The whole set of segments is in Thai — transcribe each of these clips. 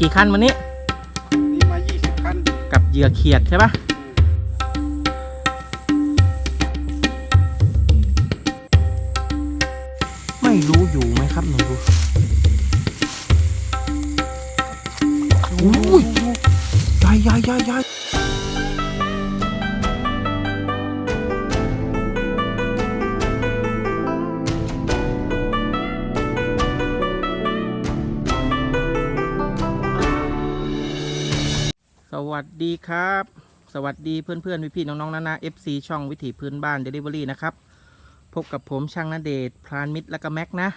กี่คันวันนี้ นี่มา 20คันกับเหยื่อเขียดใช่ปะ วัสดีครับ สวัสดีเพื่อนเพื่อนพี่พี่ๆน้องๆนานา FC ช่องวิถีพื้นบ้าน Delivery นะครับ พบกับผมช่างนาเดชพรานมิตรและก็แม็กนะ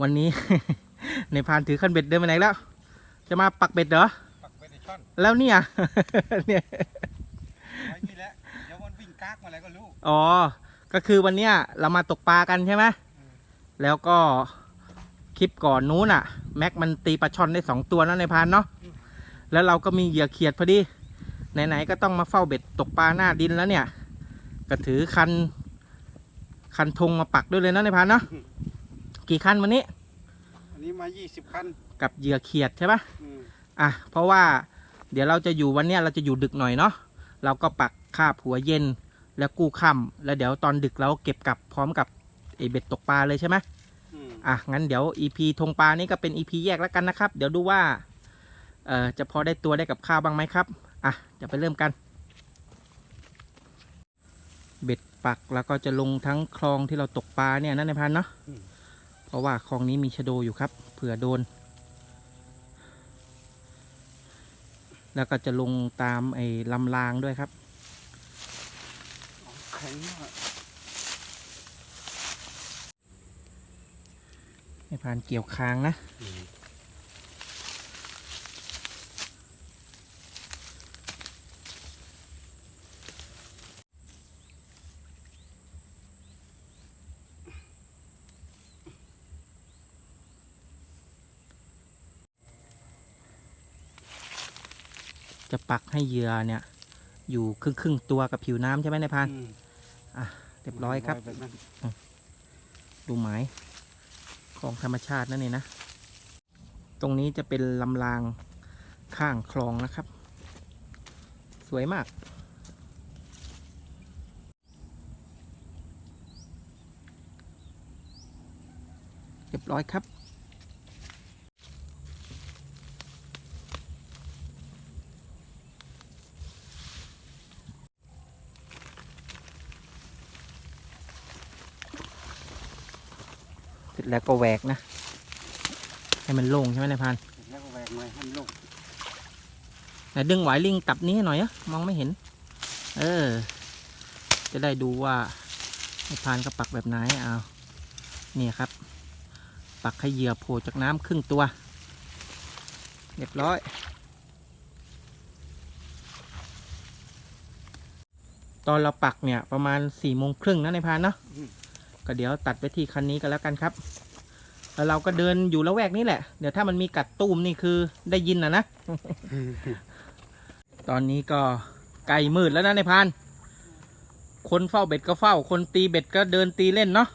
วันนี้ ในพรานถือขันเบ็ดเดินไปไหนแล้ว จะมาปักเบ็ดเหรอ ปักไปในช่อนแล้วเนี่ยเนี่ยไว้นี่แหละเดี๋ยวมันวิ่งกากมาอะไรก็รู้อ๋อ ก็คือวันเนี้ยเรามาตกปลากันใช่ไหมแล้วก็คลิปก่อนนู้นอะ แม็กมันตีปลาช่อนได้สองตัวนะในพานเนาะ แล้วเราก็มีเหยื่อเขียดพอดี ไหน ๆ ก็ต้องมาเฝ้าเบ็ดตกปลาหน้าดินแล้วเนี่ย ก็ถือคัน คันธงมาปักด้วยเลยนะในพานเนาะ กี่คันวันนี้ อันนี้มา20คัน กับเหยื่อเขียดใช่ปะอืมอะ เพราะว่าเดี๋ยวเราจะอยู่วันเนี้ยเราจะอยู่ดึกหน่อยเนาะ เราก็ปักคาบหัวเย็นแล้วกู้ค่ำแล้วเดี๋ยวตอนดึกเราเก็บกลับพร้อมกับไอเบ็ดตกปลาเลยใช่ไหม อืม อะ งั้นเดี๋ยว EP ธงปลานี่ก็เป็น EP แยกแล้วกันนะครับ เดี๋ยวดูว่า เอ่อจะพอได้ตัวได้กับข้าวบ้างไหมครับ อะจะไปเริ่มกัน เบ็ดปักแล้วก็จะลงทั้งคลองที่เราตกปลาเนี่ยนั่นในพันเนาะเพราะว่าคลองนี้มีชะโดอยู่ครับ เผื่อโดน แล้วก็จะลงตามไอ้ลำรางด้วยครับอ๋อแข็งมากในพานเกี่ยวคางนะ จะปักให้เหยื่อเนี่ย อยู่ครึ่งครึ่งๆตัวกับผิวน้ำใช่ไหมในายพานอืมเรียบร้อยครับแบบนั้นดูหมายของธรรมชาตินั่นเองนะ ตรงนี้จะเป็นลำรางข้างคลองนะครับ สวยมาก เรียบร้อยครับ แล้วก็แหวกนะ ให้มันโล่งใช่ไหมนายพรานแล้วก็แหวกหน่อยให้มันโล่งไหนดึงไหวลิงตับนี้หน่อยอะมองไม่เห็น เออ จะได้ดูว่าไอ้พรานก็ปักแบบไหนเอาเนี่ยครับ ปักให้เหยื่อโผล่จากน้ำครึ่งตัวเรียบร้อย ตอนเราปักเนี่ยประมาณสี่โมงครึ่งนะในายพรานเนาะ ก็เดี๋ยวตัดไปที่คันนี้กันแล้วกันครับ แล้วเราก็เดินอยู่ละแวกนี้แหละ เดี๋ยวถ้ามันมีกัดตูมนี่คือได้ยินนะนะ ตอนนี้ก็ไกลมืดแล้วนะในายพราน คนเฝ้าเบ็ดก็เฝ้า คนตีเบ็ดก็เดินตีเล่นเนาะ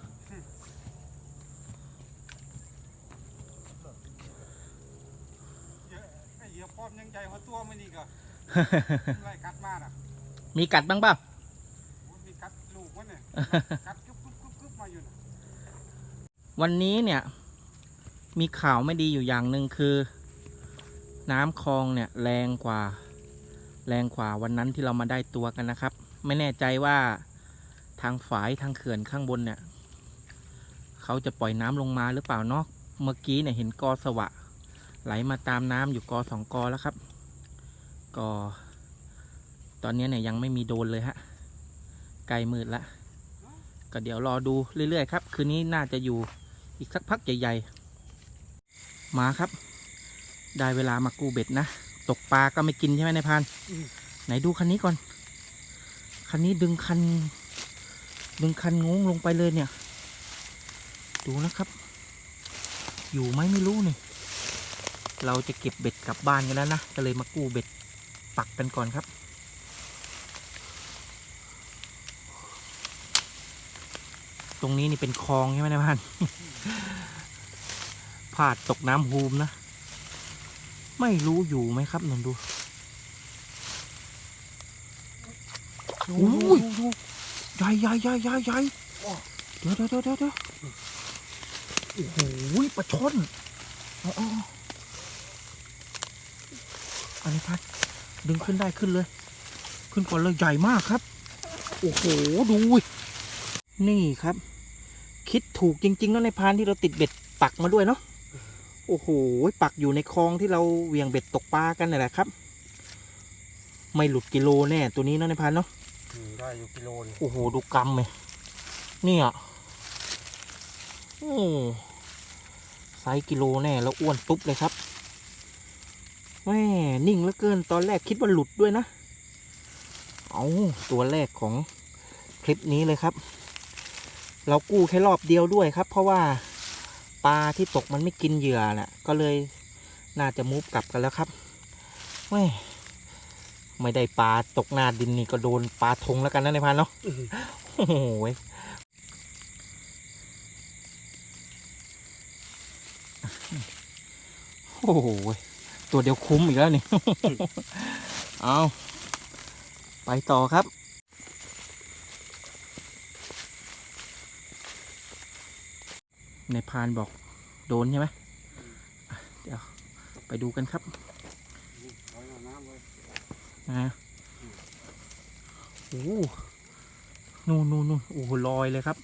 ไอ้เหยื่อป้อมยังใหญ่กว่าตัวมันอีกอะไล่กัดมาอะมีกัดบ้างเปล่า โอ้ยมีกัดลูกมันเนี่ย กัดกึบกึบกึบกึบมาอยู่น่ะ วันนี้เนี่ยมีข่าวไม่ดีอยู่อย่างหนึ่งคือ น้ำคลองเนี่ยแรงกว่า แรงกว่าวันนั้นที่เรามาได้ตัวกันนะครับ ไม่แน่ใจว่าทางฝายทางเขื่อนข้างบนเนี่ยเขาจะปล่อยน้ำลงมาหรือเปล่าเนาะเมื่อกี้เนี่ยเห็นกอสวะ ไหลมาตามน้ำอยู่กอสองกอแล้วครับก็ตอนนี้เนี่ยยังไม่มีโดนเลยฮะไกลมืดละก็เดี๋ยวรอดูเรื่อยๆครับ คืนนี้น่าจะอยู่ อีกสักพักใหญ่ๆ มาครับ ได้เวลามากูเบ็ดนะ ตกปลาก็ไม่กินใช่ไหมนายพรานไหนดูคันนี้ก่อน คันนี้ดึงคัน ดึงคันงงลงไปเลยเนี่ย ดูนะครับ อยู่ไหมไม่รู้นี่เราจะเก็บเบ็ดกลับบ้านกันแล้วนะ ก็เลยมากู้เบ็ดปักกันก่อนครับ ตรงนี้นี่เป็นคลองใช่ไหมนายพรานพลาดตกน้ำฮูมนะ ไม่รู้อยู่ไหมครับนนดูโอ้ยใหญ่ใหญ่ใหญ่ใหญ่ใหญ่เดี๋ยวเดี๋ยวเดี๋ยวเดี๋ยวเดี๋ยวโอ้โหปลาช่อนเอาเอาเอาอันนี้พัดดึงขึ้นได้ขึ้นเลย ขึ้นก่อนเลยใหญ่มากครับ โอ้โห ดู นี่ครับ คิดถูกจริงๆแล้วในพานที่เราติดเบ็ดปักมาด้วยเนาะโอ้โหปักอยู่ในคลองที่เราเหวียงเบ็ดตกปลากันนี่นแหละครับ ไม่หลุดกิโลแน่ตัวนี้เนาะในพานเนาะอืมได้อยู่กิโลนึงโอ้โหดูกำเลยเนี่ยโอ้ไซส์กิโลแน่แล้วอ้วนตุ๊บเลยครับแม่นิ่งเหลือเกินตอนแรกคิดว่าหลุดด้วยนะ เอาตัวแรกของคลิปนี้เลยครับ เรากู้แค่รอบเดียวด้วยครับ เพราะว่าปลาที่ตกมันไม่กินเหยื่อน่ะก็เลยน่าจะมูฟกลับกันแล้วครับแม่ไม่ได้ปลาตกหน้าดินนี่ก็โดนปลาทงแล้วกันนะในพันเนาะโอ้โหโอ้โหยตัวเดียวคุ้มอีกแล้วนี่ เอาไปต่อครับ ในพานบอกโดนใช่ไหมเดี๋ยวไปดูกันครับร้อยน้ำเลยนะโอ้นู่นนู่นนู่นโอ้ลอยเลยครับ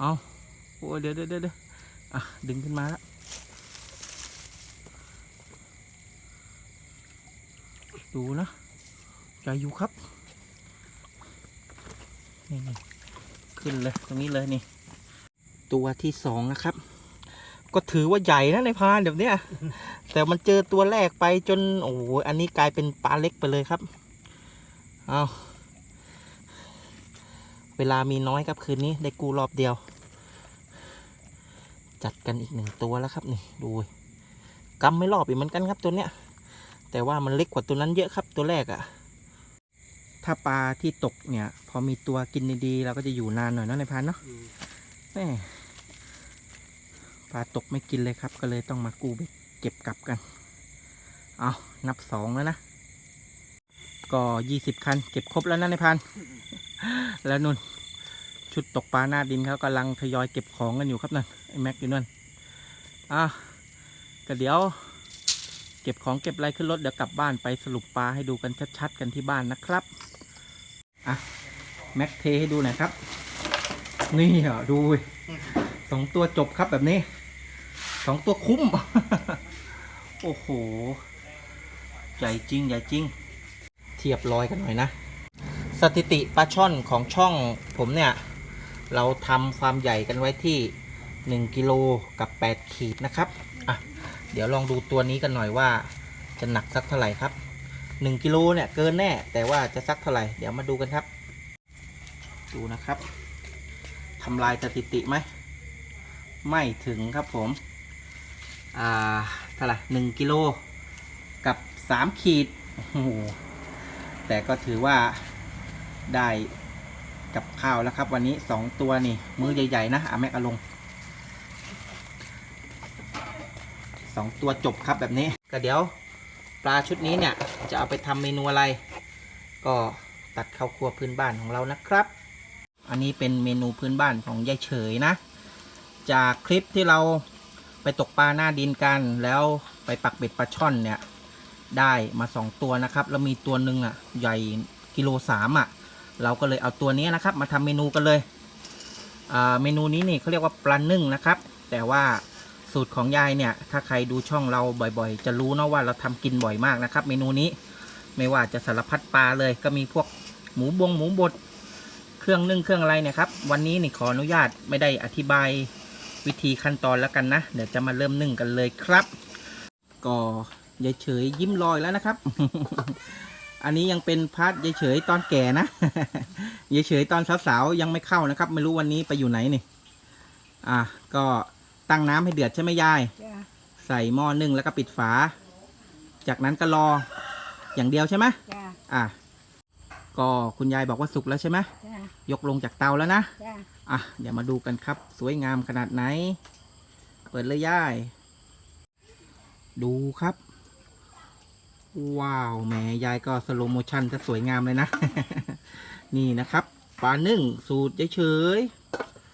เอาโอ้เดี๋ยวเดี๋ยวเดี๋ยวเดี๋ยวอะ ดึงขึ้นมาแล้วดูนะใจอยู่ครับ นี่นี่ขึ้นเลย ตรงนี้เลยนี่ ตัวที่สองนะครับ ก็ถือว่าใหญ่นะในพานเดี๋ยวเนี้ย แต่มันเจอตัวแรกไปจนโอ้โหอันนี้กลายเป็นปลาเล็กไปเลยครับเอาเวลามีน้อยครับคืนนี้ได้กู้รอบเดียว จัดกันอีกหนึ่งตัวแล้วครับนี่ดูกำไม่รอบอีกเหมือนกันครับตัวเนี้ย แต่ว่ามันเล็กกว่าตัวนั้นเยอะครับตัวแรกอะ่ะถ้าปลาที่ตกเนี่ย พอมีตัวกินดีๆเราก็จะอยู่นานหน่อยเนาะในพันเนาะอืมแม่ ปลาตกไม่กินเลยครับ ก็เลยต้องมากู้เบ็ดเก็บกลับกัน เอานับสองแล้วนะ ก็ยี่สิบคัน เก็บครบแล้วนะในพัน แล้วนุ่น ชุดตกปลาหน้าดินเขากำลังทยอยเก็บของกันอยู่ครับนั่นไอ้แม็กอยู่นั่นอะก็เดี๋ยวเก็บของเก็บอะไรขึ้นรถเดี๋ยวกลับบ้านไปสรุปปลาให้ดูกันชัดๆกันที่บ้านนะครับ อะ แม็กเทให้ดูหน่อยครับ นี่อะดู สองตัวจบครับแบบนี้สองตัวคุ้ม โอ้โห ใหญ่จริงใหญ่จริง เทียบร้อยกันหน่อยนะ สถิติปลาช่อนของช่องผมเนี่ย เราทำความใหญ่กันไว้ที่ 1 กิโลกับ 8 ขีดนะครับอะเดี๋ยวลองดูตัวนี้กันหน่อยว่าจะหนักสักเท่าไหร่ครับ 1 กิโลเนี่ยเกินแน่ แต่ว่าจะสักเท่าไหร่ เดี๋ยวมาดูกันครับ ดูนะครับทำลายสถิติไหม ไม่ถึงครับผมอ่าเท่าไหร่หนึ่งกิโลกับสามขีดโอ้โหแต่ก็ถือว่าได้กับข้าวแล้วครับ วันนี้สองตัวนี่มือใหญ่ๆนะอาแม็กเอลงสองตัวจบครับแบบนี้ ก็เดี๋ยวปลาชุดนี้เนี่ยจะเอาไปทำเมนูอะไร ก็ตัดข้าวครัวพื้นบ้านของเรานะครับ อันนี้เป็นเมนูพื้นบ้านของยายเฉยนะ จากคลิปที่เราไปตกปลาหน้าดินกัน แล้วไปปักเบ็ดปลาช่อนเนี่ย ได้มาสองตัวนะครับ แล้วมีตัวหนึ่งอะใหญ่กิโลสามอะ เราก็เลยเอาตัวนี้นะครับ มาทำเมนูกันเลยเมนูนี้นี่เขาเรียกว่าปลานึ่งนะครับ แต่ว่าสูตรของยายเนี่ย ถ้าใครดูช่องเราบ่อยๆ จะรู้นะว่าเราทำกินบ่อยมากนะครับ เมนูนี้ไม่ว่าจะสารพัดปลาเลยก็มีพวกหมูบงหมูบดเครื่องนึ่งเครื่องอะไรเนี่ยครับ วันนี้นี่ขออนุญาตไม่ได้อธิบาย วิธีขั้นตอนแล้วกันนะ เดี๋ยวจะมาเริ่มนึ่งกันเลยครับ ก็ยายเฉยยิ้มลอยแล้วนะครับ อันนี้ยังเป็นพาร์ทยายเฉยตอนแก่นะยายเฉยตอนสาวๆยังไม่เข้านะครับ ไม่รู้วันนี้ไปอยู่ไหนนี่ อะก็ตั้งน้ำให้เดือดใช่ไหมยายจ้ะใส่หม้อนึ่งแล้วก็ปิดฝา จากนั้นก็รออย่างเดียวใช่ไหมจ้ะอะก็คุณยายบอกว่าสุกแล้วใช่ไหมจ้ะยกลงจากเตาแล้วนะจ้ะ อะเดี๋ยวมาดูกันครับ สวยงามขนาดไหน เปิดเลยย่าย ดูครับ ว้าวแหมยายก็สโลโมชั่นจะสวยงามเลยนะ นี่นะครับปลานึ่งสูตรเฉย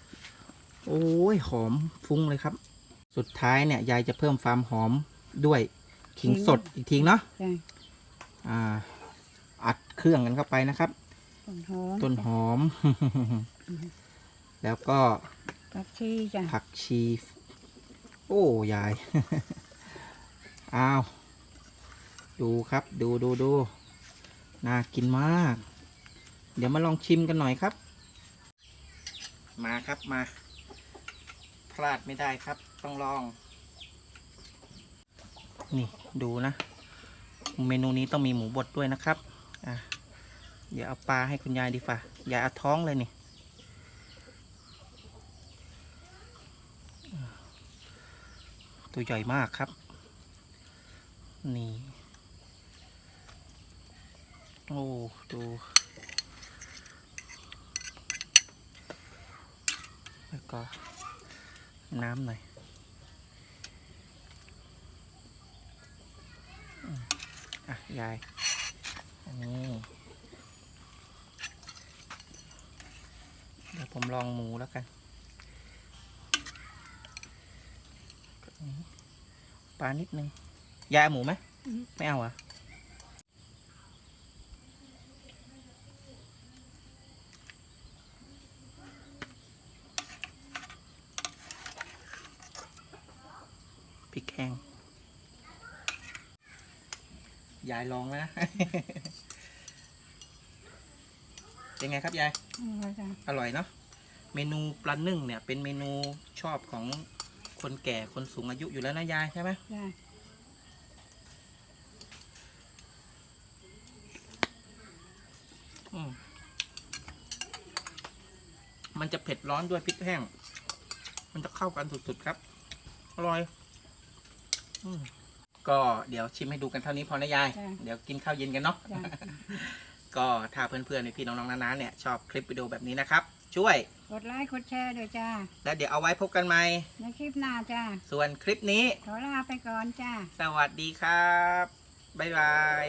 ๆโอ้ยหอมฟุ้งเลยครับ สุดท้ายเนี่ยยายจะเพิ่มความหอมด้วยขิงสดอีกทีเนาะจ้ะอ่า อัดเครื่องกันเข้าไปนะครับ ต้นหอมต้นหอม แล้วก็ผักชีจ้ะผักชี โอ้ยาย อ้าว ดูครับดูดูดูน่ากินมาก เดี๋ยวมาลองชิมกันหน่อยครับ มาครับมา พลาดไม่ได้ครับ ต้องลอง นี่ดูนะ เมนูนี้ต้องมีหมูบดด้วยนะครับ อะ เดี๋ยวเอาปลาให้คุณยายดีฝ่ายายเอาท้องเลยนี่ ตัวใหญ่มากครับ นี่ โอ้ดูแล้วก็น้ำหน่อยอะ ยาย อันนี้เดี๋ยวผมลองหมูแล้วกัน ปลานิดนึงยายเอาหมูไหมไม่เอาเหรอะพริกแห้งยายลองแล้วนะ เป็นไงครับยายเอาจ้ะอร่อยเนาะ เมนูปลานึ่งเนี่ย เป็นเมนูชอบของ คนแก่คนสูงอายุอยู่แล้วนะยายใช่ไหมจ้ะอืมมันจะเผ็ดร้อนด้วยพริกแห้ง มันจะเข้ากันสุดๆครับ อร่อยอืมก็เดี๋ยวชิมให้ดูกันเท่านี้พอนะยายเดี๋ยวกินข้าวเย็นกันเนาะ จ้ะ ก็ถ้าเพื่อนๆในพี่น้องๆนาๆเนี่ยชอบคลิปวิดีโอแบบนี้นะครับ ช่วย กดไลค์กดแชร์ด้วยจ้า แล้วเดี๋ยวเอาไว้พบกันใหม่ ในคลิปหน้าจ้า ส่วนคลิปนี้ ขอลาไปก่อนจ้า สวัสดีครับ บ๊ายบาย